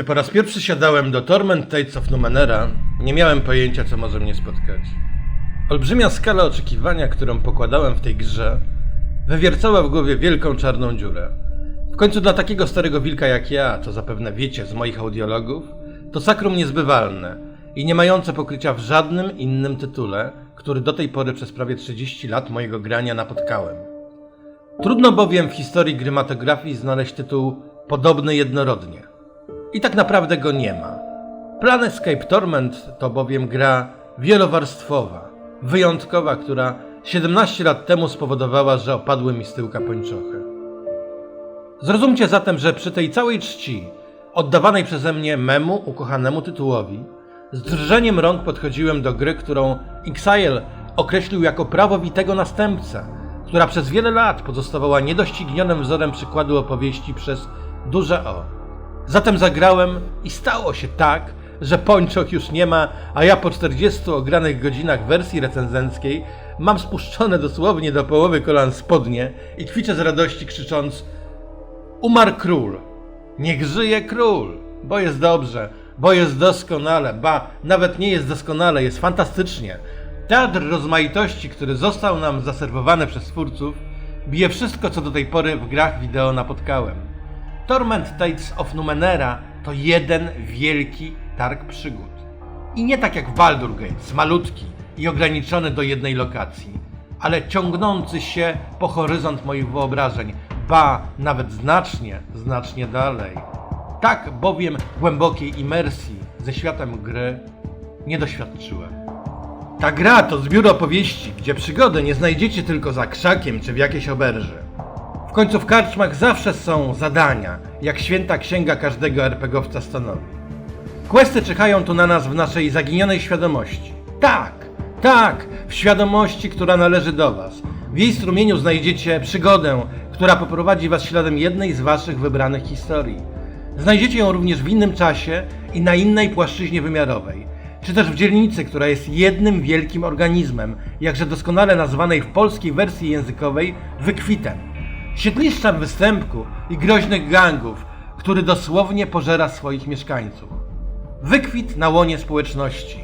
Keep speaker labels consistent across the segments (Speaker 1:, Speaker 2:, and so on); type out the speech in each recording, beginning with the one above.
Speaker 1: Gdy po raz pierwszy siadałem do Torment Tates of Numenera, nie miałem pojęcia, co może mnie spotkać. Olbrzymia skala oczekiwania, którą pokładałem w tej grze, wywiercała w głowie wielką czarną dziurę. W końcu dla takiego starego wilka jak ja, co zapewne wiecie z moich audiologów, to sakrum niezbywalne i nie mające pokrycia w żadnym innym tytule, który do tej pory przez prawie 30 lat mojego grania napotkałem. Trudno bowiem w historii grymatografii znaleźć tytuł podobny jednorodnie. I tak naprawdę go nie ma. Planescape Torment to bowiem gra wielowarstwowa, wyjątkowa, która 17 lat temu spowodowała, że opadły mi z tyłka pończochy. Zrozumcie zatem, że przy tej całej czci oddawanej przeze mnie memu ukochanemu tytułowi, z drżeniem rąk podchodziłem do gry, którą Xile określił jako prawowitego następcę, która przez wiele lat pozostawała niedoścignionym wzorem przykładu opowieści przez duże O. Zatem zagrałem i stało się tak, że pończok już nie ma, a ja po 40 ogranych godzinach wersji recenzenckiej mam spuszczone dosłownie do połowy kolan spodnie i kwiczę z radości krzycząc Umarł król. Niech żyje król, bo jest dobrze, bo jest doskonale, ba, nawet nie jest doskonale, jest fantastycznie. Teatr rozmaitości, który został nam zaserwowany przez twórców, bije wszystko, co do tej pory w grach wideo napotkałem. Torment Tates of Numenera to jeden wielki targ przygód. I nie tak jak Baldur Gates, malutki i ograniczony do jednej lokacji, ale ciągnący się po horyzont moich wyobrażeń, ba, nawet znacznie, znacznie dalej. Tak bowiem głębokiej imersji ze światem gry nie doświadczyłem. Ta gra to zbiór opowieści, gdzie przygody nie znajdziecie tylko za krzakiem czy w jakiejś oberży. W końcu w karczmach zawsze są zadania, jak święta księga każdego RPGowca stanowi. Questy czekają tu na nas w naszej zaginionej świadomości. Tak, tak, w świadomości, która należy do Was. W jej strumieniu znajdziecie przygodę, która poprowadzi Was śladem jednej z Waszych wybranych historii. Znajdziecie ją również w innym czasie i na innej płaszczyźnie wymiarowej, czy też w dzielnicy, która jest jednym wielkim organizmem, jakże doskonale nazwanej w polskiej wersji językowej wykwitem. Siedliszczem występku i groźnych gangów, który dosłownie pożera swoich mieszkańców. Wykwit na łonie społeczności.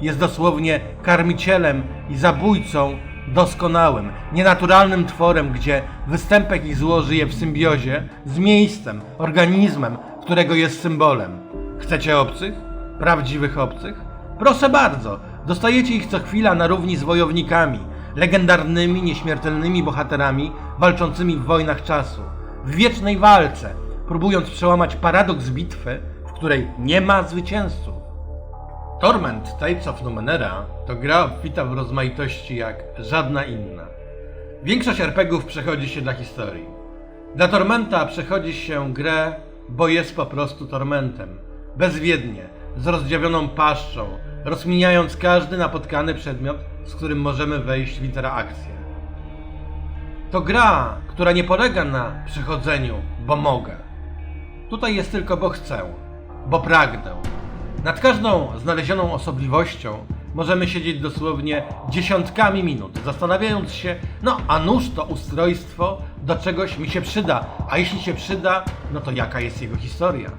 Speaker 1: Jest dosłownie karmicielem i zabójcą doskonałym, nienaturalnym tworem, gdzie występek i zło żyje w symbiozie z miejscem, organizmem, którego jest symbolem. Chcecie obcych? Prawdziwych obcych? Proszę bardzo, dostajecie ich co chwila na równi z wojownikami, legendarnymi, nieśmiertelnymi bohaterami walczącymi w wojnach czasu, w wiecznej walce, próbując przełamać paradoks bitwy, w której nie ma zwycięzców. Torment Tates of Numenera to gra obfita w rozmaitości jak żadna inna. Większość RPGów przechodzi się dla historii. Dla Tormenta przechodzi się grę, bo jest po prostu Tormentem. Bezwiednie, z rozdziawioną paszczą, rozkminiając każdy napotkany przedmiot, z którym możemy wejść w interakcję. To gra, która nie polega na przechodzeniu, bo mogę. Tutaj jest tylko bo chcę, bo pragnę. Nad każdą znalezioną osobliwością możemy siedzieć dosłownie dziesiątkami minut, zastanawiając się, no a nuż to ustrojstwo do czegoś mi się przyda, a jeśli się przyda, no to jaka jest jego historia?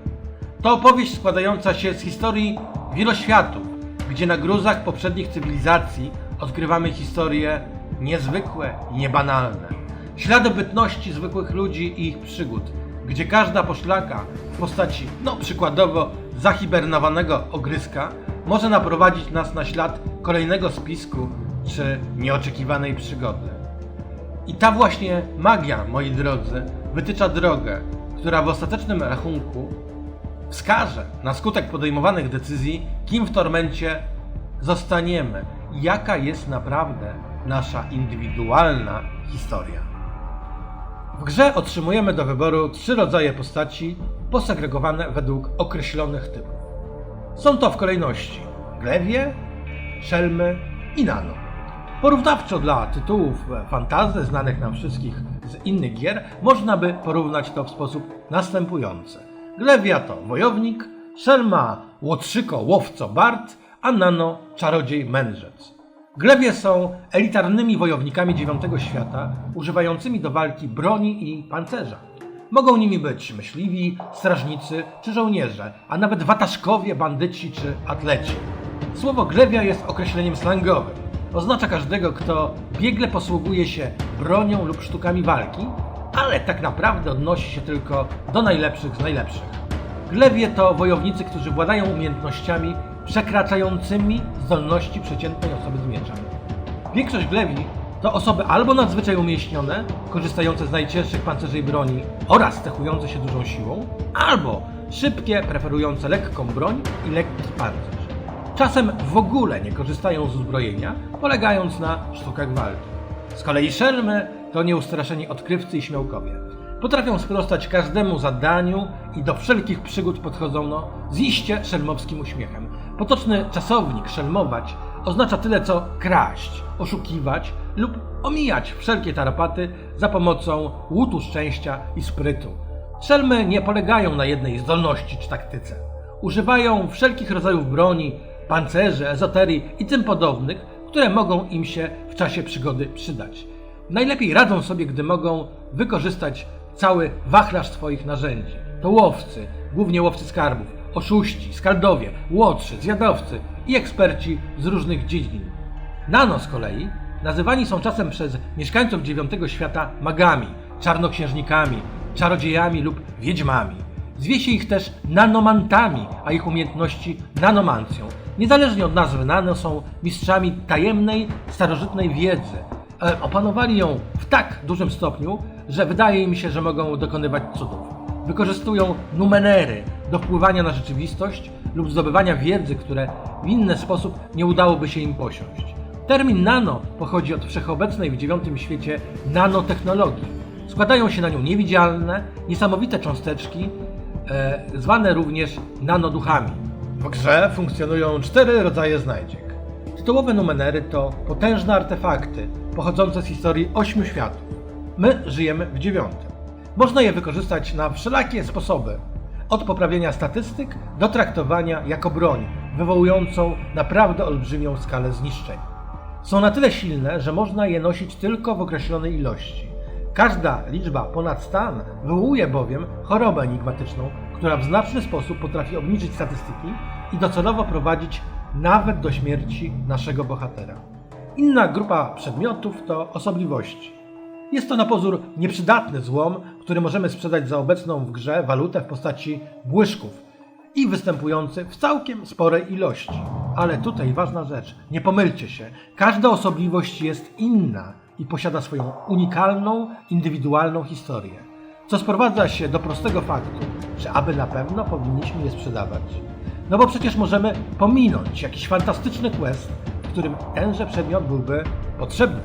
Speaker 1: To opowieść składająca się z historii wieloświatów, gdzie na gruzach poprzednich cywilizacji odkrywamy historie niezwykłe niebanalne. Ślady bytności zwykłych ludzi i ich przygód, gdzie każda poszlaka w postaci, no przykładowo, zahibernowanego ogryska może naprowadzić nas na ślad kolejnego spisku czy nieoczekiwanej przygody. I ta właśnie magia, moi drodzy, wytycza drogę, która w ostatecznym rachunku wskaże na skutek podejmowanych decyzji, kim w tormencie zostaniemy jaka jest naprawdę nasza indywidualna historia. W grze otrzymujemy do wyboru trzy rodzaje postaci posegregowane według określonych typów. Są to w kolejności Glewie, Szelmy i Nano. Porównawczo dla tytułów fantazy znanych nam wszystkich z innych gier można by porównać to w sposób następujący. Glewia to wojownik, Szelma łotrzyko łowco bard, a Nano czarodziej mędrzec. Glewie są elitarnymi wojownikami dziewiątego świata, używającymi do walki broni i pancerza. Mogą nimi być myśliwi, strażnicy czy żołnierze, a nawet wataszkowie, bandyci czy atleci. Słowo glewia jest określeniem slangowym. Oznacza każdego, kto biegle posługuje się bronią lub sztukami walki, ale tak naprawdę odnosi się tylko do najlepszych z najlepszych. Glewie to wojownicy, którzy władają umiejętnościami przekraczającymi zdolności przeciętnej osoby z mieczem. Większość glewi to osoby albo nadzwyczaj umieśnione, korzystające z najcięższych pancerzy i broni oraz cechujące się dużą siłą, albo szybkie, preferujące lekką broń i lekki pancerz. Czasem w ogóle nie korzystają z uzbrojenia, polegając na sztukach walki. Z kolei szelmy to nieustraszeni odkrywcy i śmiałkowie. Potrafią sprostać każdemu zadaniu i do wszelkich przygód podchodzą no, z iście szelmowskim uśmiechem. Potoczny czasownik szelmować oznacza tyle co kraść, oszukiwać lub omijać wszelkie tarapaty za pomocą łutu szczęścia i sprytu. Szelmy nie polegają na jednej zdolności czy taktyce. Używają wszelkich rodzajów broni, pancerzy, ezoterii i tym podobnych, które mogą im się w czasie przygody przydać. Najlepiej radzą sobie, gdy mogą wykorzystać cały wachlarz swoich narzędzi. To łowcy, głównie łowcy skarbów, oszuści, skaldowie, łotrzy, zjadowcy i eksperci z różnych dziedzin. Nano z kolei nazywani są czasem przez mieszkańców dziewiątego świata magami, czarnoksiężnikami, czarodziejami lub wiedźmami. Zwie się ich też nanomantami, a ich umiejętności nanomancją. Niezależnie od nazwy nano są mistrzami tajemnej, starożytnej wiedzy. E, Opanowali ją w tak dużym stopniu, że wydaje im się, że mogą dokonywać cudów. Wykorzystują numenery do wpływania na rzeczywistość lub zdobywania wiedzy, które w inny sposób nie udałoby się im posiąść. Termin nano pochodzi od wszechobecnej w dziewiątym świecie nanotechnologii. Składają się na nią niewidzialne, niesamowite cząsteczki, e, zwane również nanoduchami. W grze funkcjonują cztery rodzaje znajdziek. Tytułowe numenery to potężne artefakty pochodzące z historii ośmiu światów. My żyjemy w dziewiątym. Można je wykorzystać na wszelakie sposoby. Od poprawienia statystyk do traktowania jako broń, wywołującą naprawdę olbrzymią skalę zniszczeń. Są na tyle silne, że można je nosić tylko w określonej ilości. Każda liczba ponad stan wywołuje bowiem chorobę enigmatyczną, która w znaczny sposób potrafi obniżyć statystyki i docelowo prowadzić nawet do śmierci naszego bohatera. Inna grupa przedmiotów to osobliwości. Jest to na pozór nieprzydatny złom, który możemy sprzedać za obecną w grze walutę w postaci błyszków i występujący w całkiem sporej ilości. Ale tutaj ważna rzecz, nie pomylcie się, każda osobliwość jest inna i posiada swoją unikalną, indywidualną historię. Co sprowadza się do prostego faktu, że aby na pewno powinniśmy je sprzedawać. No bo przecież możemy pominąć jakiś fantastyczny quest, którym tenże przedmiot byłby potrzebny.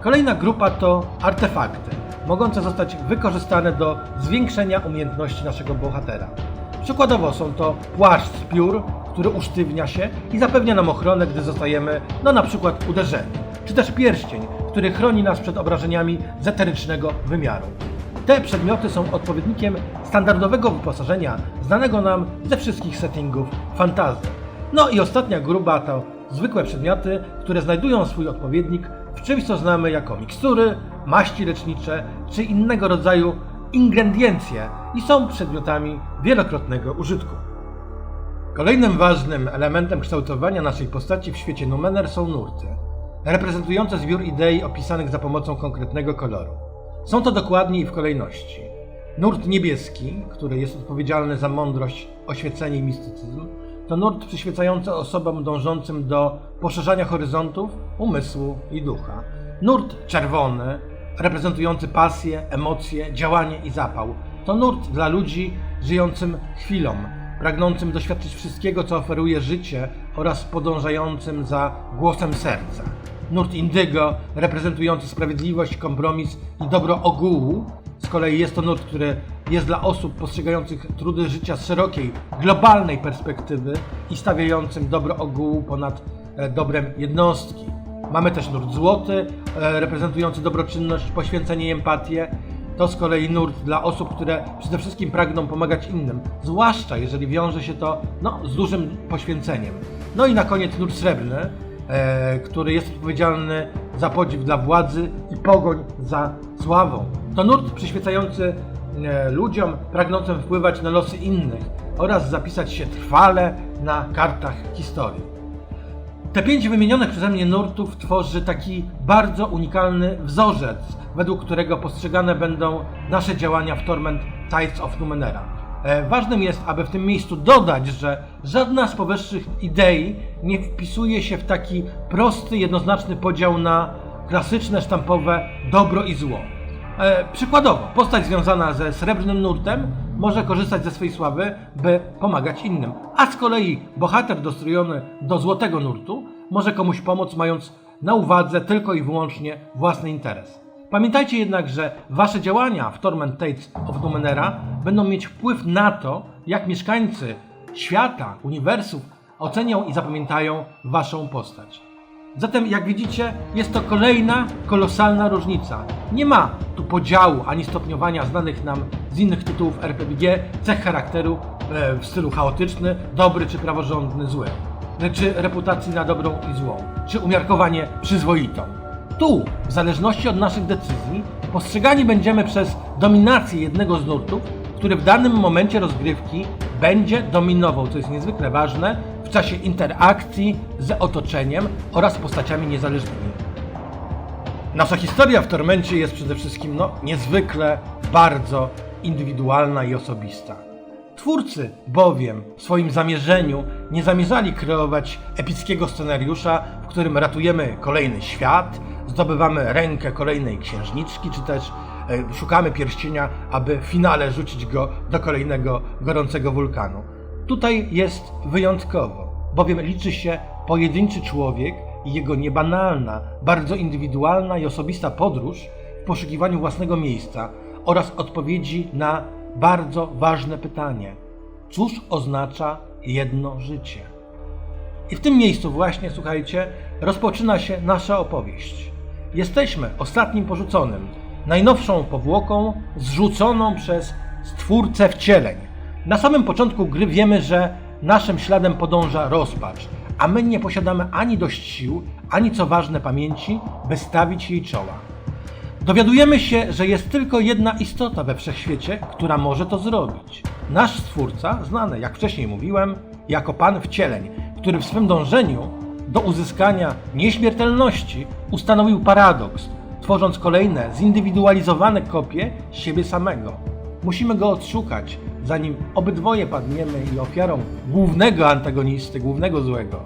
Speaker 1: Kolejna grupa to artefakty, mogące zostać wykorzystane do zwiększenia umiejętności naszego bohatera. Przykładowo są to płaszcz z piór, który usztywnia się i zapewnia nam ochronę, gdy zostajemy, no na przykład uderzeni, czy też pierścień, który chroni nas przed obrażeniami z eterycznego wymiaru. Te przedmioty są odpowiednikiem standardowego wyposażenia znanego nam ze wszystkich settingów fantasy. No i ostatnia grupa to zwykłe przedmioty, które znajdują swój odpowiednik w czymś, co znamy jako mikstury, maści lecznicze czy innego rodzaju ingrediencje i są przedmiotami wielokrotnego użytku. Kolejnym ważnym elementem kształtowania naszej postaci w świecie Numener są nurty, reprezentujące zbiór idei opisanych za pomocą konkretnego koloru. Są to dokładnie i w kolejności. Nurt niebieski, który jest odpowiedzialny za mądrość, oświecenie i mistycyzm, to nurt przyświecający osobom dążącym do poszerzania horyzontów, umysłu i ducha. Nurt czerwony, reprezentujący pasję, emocje, działanie i zapał, to nurt dla ludzi żyjącym chwilą, pragnącym doświadczyć wszystkiego, co oferuje życie oraz podążającym za głosem serca. Nurt indygo, reprezentujący sprawiedliwość, kompromis i dobro ogółu. Z kolei jest to nurt, który jest dla osób postrzegających trudy życia z szerokiej, globalnej perspektywy i stawiającym dobro ogółu ponad e, dobrem jednostki. Mamy też nurt złoty, e, reprezentujący dobroczynność, poświęcenie i empatię. To z kolei nurt dla osób, które przede wszystkim pragną pomagać innym, zwłaszcza jeżeli wiąże się to no, z dużym poświęceniem. No i na koniec nurt srebrny, e, który jest odpowiedzialny za podziw dla władzy i pogoń za sławą. To nurt przyświecający e, ludziom pragnącym wpływać na losy innych oraz zapisać się trwale na kartach historii. Te pięć wymienionych przeze mnie nurtów tworzy taki bardzo unikalny wzorzec, według którego postrzegane będą nasze działania w Torment Tides of Numenera. E, Ważnym jest, aby w tym miejscu dodać, że żadna z powyższych idei nie wpisuje się w taki prosty, jednoznaczny podział na klasyczne, sztampowe dobro i zło. E, przykładowo, postać związana ze srebrnym nurtem może korzystać ze swej sławy, by pomagać innym, a z kolei bohater dostrojony do złotego nurtu może komuś pomóc, mając na uwadze tylko i wyłącznie własny interes. Pamiętajcie jednak, że wasze działania w Torment Tates of Numenera będą mieć wpływ na to, jak mieszkańcy świata, uniwersów ocenią i zapamiętają waszą postać. Zatem, jak widzicie, jest to kolejna kolosalna różnica. Nie ma tu podziału ani stopniowania znanych nam z innych tytułów RPG cech charakteru e, w stylu chaotyczny, dobry czy praworządny, zły, czy reputacji na dobrą i złą, czy umiarkowanie przyzwoitą. Tu, w zależności od naszych decyzji, postrzegani będziemy przez dominację jednego z nurtów, który w danym momencie rozgrywki będzie dominował, co jest niezwykle ważne, w czasie interakcji z otoczeniem oraz postaciami niezależnymi. Nasza historia w Tormencie jest przede wszystkim no, niezwykle bardzo indywidualna i osobista. Twórcy bowiem w swoim zamierzeniu nie zamierzali kreować epickiego scenariusza, w którym ratujemy kolejny świat, zdobywamy rękę kolejnej księżniczki, czy też e, szukamy pierścienia, aby w finale rzucić go do kolejnego gorącego wulkanu. Tutaj jest wyjątkowo, bowiem liczy się pojedynczy człowiek i jego niebanalna, bardzo indywidualna i osobista podróż w poszukiwaniu własnego miejsca oraz odpowiedzi na bardzo ważne pytanie: cóż oznacza jedno życie? I w tym miejscu właśnie, słuchajcie, rozpoczyna się nasza opowieść. Jesteśmy ostatnim porzuconym, najnowszą powłoką zrzuconą przez Stwórcę wcieleń. Na samym początku gry wiemy, że naszym śladem podąża rozpacz, a my nie posiadamy ani dość sił, ani co ważne pamięci, by stawić jej czoła. Dowiadujemy się, że jest tylko jedna istota we wszechświecie, która może to zrobić. Nasz Stwórca, znany, jak wcześniej mówiłem, jako Pan Wcieleń, który w swym dążeniu do uzyskania nieśmiertelności ustanowił paradoks, tworząc kolejne zindywidualizowane kopie siebie samego. Musimy go odszukać, zanim obydwoje padniemy i ofiarą głównego antagonisty, głównego złego.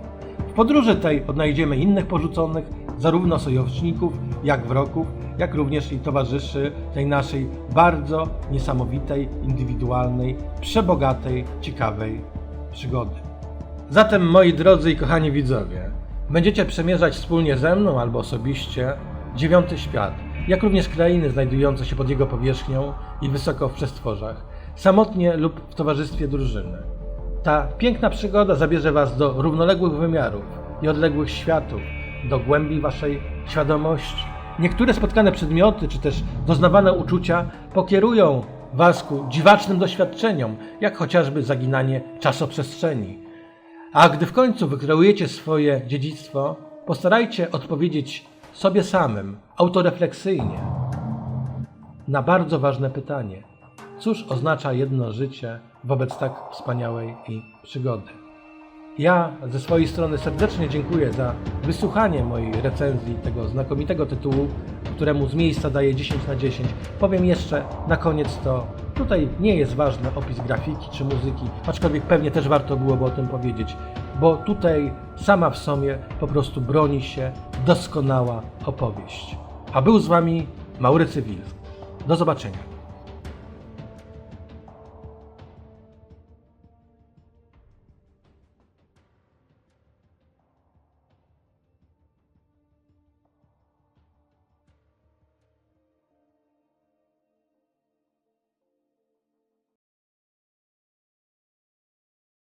Speaker 1: W podróży tej odnajdziemy innych porzuconych, zarówno sojuszników, jak wrogów, jak również i towarzyszy tej naszej bardzo niesamowitej, indywidualnej, przebogatej, ciekawej przygody. Zatem, moi drodzy i kochani widzowie, będziecie przemierzać wspólnie ze mną albo osobiście dziewiąty świat, jak również krainy znajdujące się pod jego powierzchnią i wysoko w przestworzach, samotnie lub w towarzystwie drużyny. Ta piękna przygoda zabierze Was do równoległych wymiarów i odległych światów, do głębi Waszej świadomości. Niektóre spotkane przedmioty, czy też doznawane uczucia pokierują Was ku dziwacznym doświadczeniom, jak chociażby zaginanie czasoprzestrzeni. A gdy w końcu wykreujecie swoje dziedzictwo, postarajcie odpowiedzieć sobie samym, autorefleksyjnie, na bardzo ważne pytanie: cóż oznacza jedno życie wobec tak wspaniałej i przygody? Ja ze swojej strony serdecznie dziękuję za wysłuchanie mojej recenzji tego znakomitego tytułu, któremu z miejsca daję 10 na 10. Powiem jeszcze na koniec to, tutaj nie jest ważny opis grafiki czy muzyki, aczkolwiek pewnie też warto byłoby o tym powiedzieć, bo tutaj sama w sobie po prostu broni się doskonała opowieść. A był z Wami Maurycy Wil. Do zobaczenia.